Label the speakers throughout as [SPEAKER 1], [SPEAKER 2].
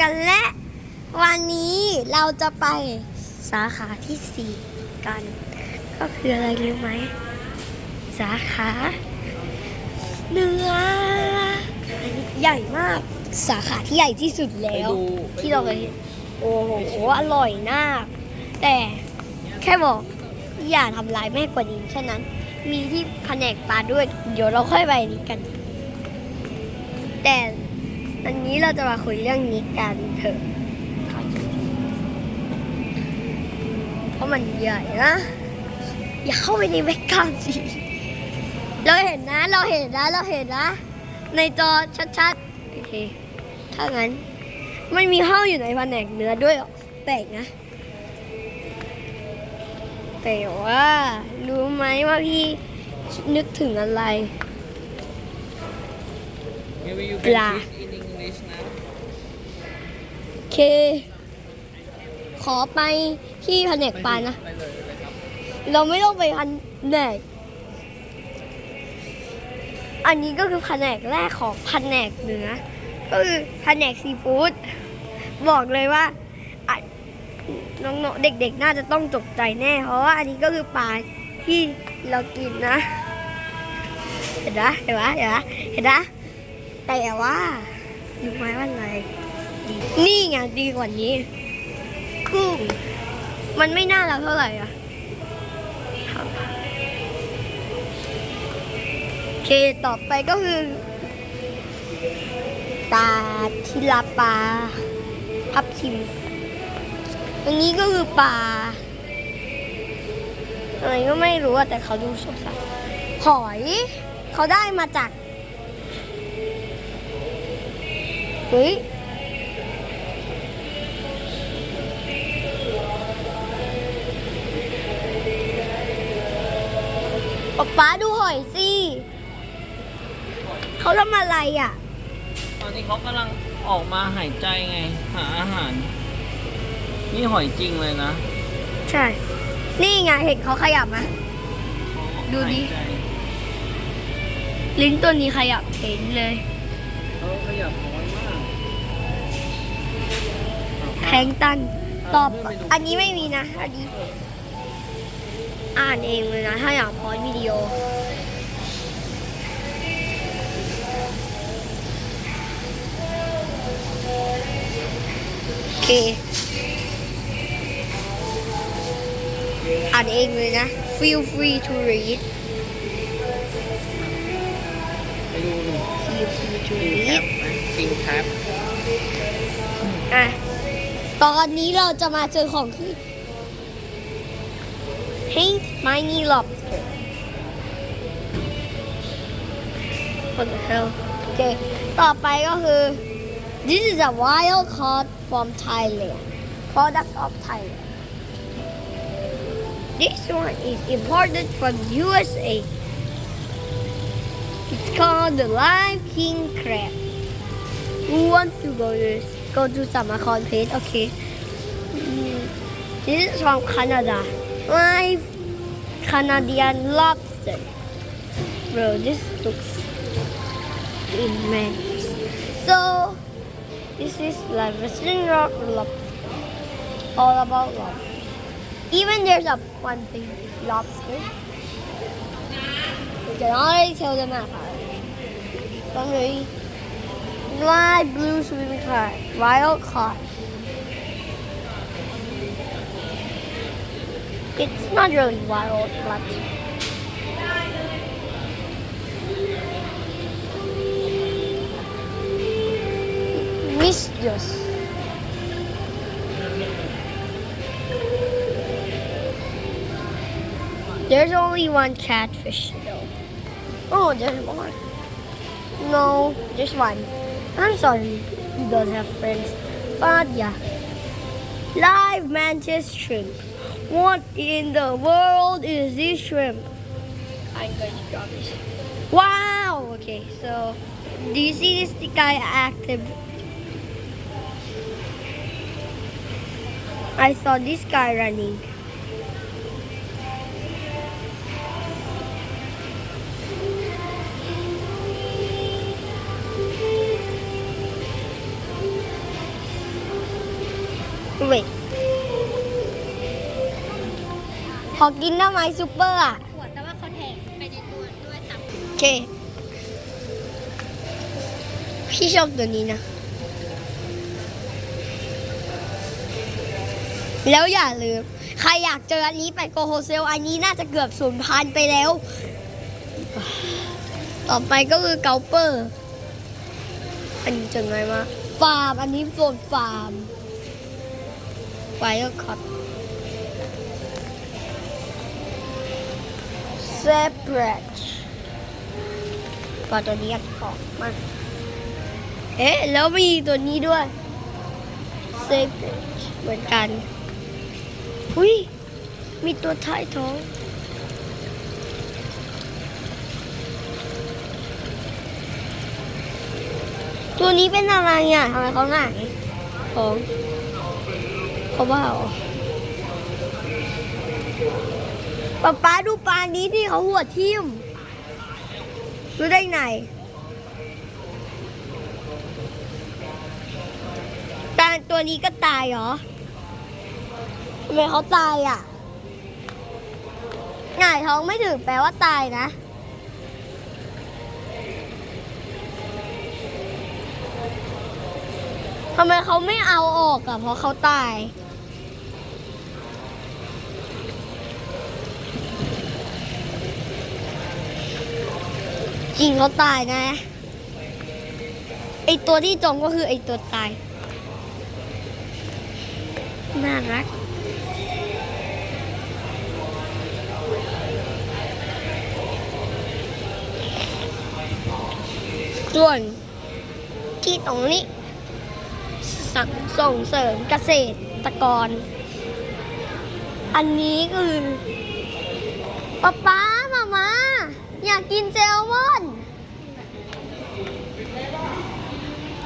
[SPEAKER 1] กันและ วันนี้เราจะไปสาขาที่สี่กัน ก็คืออะไรรู้ไหม สาขาเนื้ออันนี้ใหญ่มาก สาขาที่ใหญ่ที่สุดแล้ว
[SPEAKER 2] ไปดู
[SPEAKER 1] ที่เราเคยเห็นโอ้โหอร่อยมาก แต่แค่บอกอย่าทำร้ายแม่กว่านี้แค่นั้น มีที่แผนกปลาด้วย เดี๋ยวเราค่อยไปนี้กัน แต่ อันนี้เราจะมาคุยเรื่องนี้กันเถอะเพราะมันใหญ่นะ อย่าเข้าไปในแบ็กกราวด์สิ เราเห็นนะ เราเห็นนะ เราเห็นนะ ในจอชัดๆ โอเค ถ้างั้น มันมีห้องอยู่ในแผนกเนื้อด้วยเหรอแปลกนะ แต่ว่า รู้ไหมว่าพี่นึกถึงอะไร
[SPEAKER 2] Maybe you
[SPEAKER 1] Blah.
[SPEAKER 2] Can teach in English now.
[SPEAKER 1] โอเค ขอไปที่แผนกปลานะ
[SPEAKER 2] ไปเลยเลยครับ
[SPEAKER 1] เราไม่ต้องไปแผนก อันนี้ก็คือแผนกแรกของแผนกเนื้อก็คือแผนกซีฟู้ดบอกเลยว่าอะน้องๆเด็กๆ น่าจะต้องตกใจแน่ เพราะว่าอันนี้ก็คือปลาที่เรากินนะ เห็นนะเห็นไหมเห็นไหมเห็นนะแต่ว่า รู้ไหมว่าอะไรดีนี่ไงดีกว่านี้กุ้งมันไม่น่ารักเท่าไหร่อะโอเคต่อไปก็คือ ตาทิลาปลาพับทิมอันนี้ก็คือปลาอะไรก็ไม่รู้อะแต่เขาดูสดใสหอย เขาได้มาจาก เฮ้ยป๊าป๊าดูหอยสิเขาทำอะไรอะ
[SPEAKER 2] ตอนนี้เขากำลังออกมาหายใจไง หาอาหาร นี่หอยจริงเลยนะ
[SPEAKER 1] ใช่ นี่ไงเห็นเขาขยับไหม ดูดิ
[SPEAKER 2] หายใจ
[SPEAKER 1] ลิ้นตัวนี้ขยับเห็นเลย
[SPEAKER 2] เขาขยับน้อยมาก
[SPEAKER 1] แพลงก์ตันตอบอันนี้ไม่มีนะ อันนี้ อ่านเองเลยนะ ถ้าอยากพอดวิดีโอ โอเค อ่านเองเลยนะ feel free to read
[SPEAKER 2] ไปดูหนึ่ง
[SPEAKER 1] feel free to
[SPEAKER 2] ปิงแท็
[SPEAKER 1] read
[SPEAKER 2] บนะปิงแท็บ
[SPEAKER 1] อะ ตอนนี้เราจะมาเจอของที่ Paint Mini Lobster What the hell โอเค ต่อไปก็คือ This is a wild caught from Thailand product of Thailand This one is imported from USA It's called the Live King Crab Who wants to go to Go to Samarkand please? Okay. Mm, This is from Canada. Live Canadian lobster. Bro, this looks immense. So, this is like Western Rock lobster. All about lobsters. Even there's a one thing lobster. We can already tell them apart. Don't worry. Live blue swimming card. Wild caught. It's not really wild, but mischievous. There's only one catfish though. Oh, there's more. No, there's one. I'm sorry you don't have friends. But yeah. Live mantis shrimp. What in the world is this shrimp? I'm going to drop this. Wow! Okay, so do you see this guy active? I saw this guy running. เว้ยขอกินได้ไหมซูเปอร์อะ
[SPEAKER 3] ขวดแต่ว่าเขาแถมไปในตัวด้วยซ้
[SPEAKER 1] โอเค พี่ชอบตัวนี้นะ แล้วอย่าลืม ใครอยากเจออันนี้ไปโกโฮเซล อันนี้น่าจะเกือบสูญพันธุ์ไปแล้ว ต่อไปก็คือเกาเปอร์ อันนี้จะไงวะฟาร์ม อันนี้โซนฟาร์ม ไวโอคอตเซปเรตปลาตัวนี้อยากออกมาเอ๊ะ แล้วมีตัวนี้ด้วยเซปเรตเหมือนกัน อุ้ยมีตัวท้ายท้องตัวนี้เป็นอะไรอะทำไมเขาหงายท้อง เขาบ้าเหรอป๊าป๊าดูปลานี้ที่เขาหัวทิ่มรู้ได้ไงปลาตัวนี้ก็ตายเหรอทำไมเขาตายอะหงายท้องไม่ถึงแปลว่าตายนะ ทำไมเขาไม่เอาออกอะ เพราะเขาตาย จริงเขาตายนะ ไอตัวที่จมก็คือไอตัวตาย น่ารัก ส่วนที่ตรงนี้ สังส่งเสริมเกษตรกร อันนี้คือป๊าป๊ามามาอยากกินแซลมอนโอเค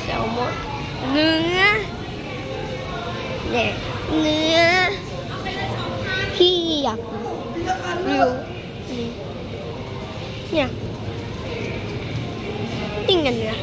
[SPEAKER 1] แซลมอนเนื้อเนี่ยเนื้อพี่อยากรู้เนี่ยติ้งกันเนื้อ